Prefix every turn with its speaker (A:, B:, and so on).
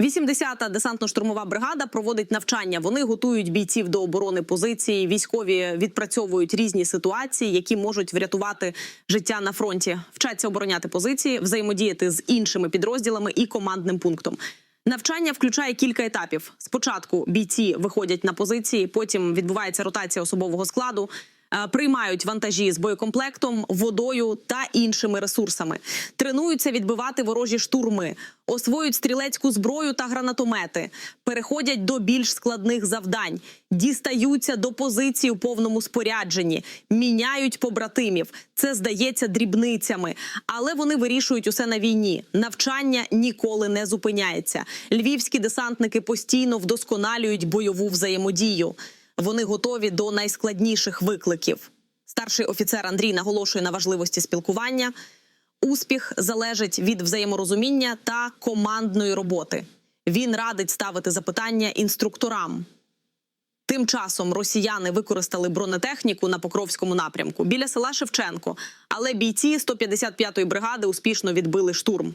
A: 80-та десантно-штурмова бригада проводить навчання. Вони готують бійців до оборони позиції. Військові відпрацьовують різні ситуації, які можуть врятувати життя на фронті. Вчаться обороняти позиції, взаємодіяти з іншими підрозділами і командним пунктом. Навчання включає кілька етапів. Спочатку бійці виходять на позиції, потім відбувається ротація особового складу. Е, Приймають вантажі з боєкомплектом, водою та іншими ресурсами, тренуються відбивати ворожі штурми, освоюють стрілецьку зброю та гранатомети, переходять до більш складних завдань, дістаються до позиції у повному спорядженні, міняють побратимів. Це здається дрібницями, але вони вирішують усе на війні. Навчання ніколи не зупиняється. Львівські десантники постійно вдосконалюють бойову взаємодію. Вони готові до найскладніших викликів. Старший офіцер Андрій наголошує на важливості спілкування. Успіх залежить від взаєморозуміння та командної роботи. Він радить ставити запитання інструкторам. Тим часом росіяни використали бронетехніку на Покровському напрямку біля села Шевченко, але бійці 155-ї бригади успішно відбили штурм.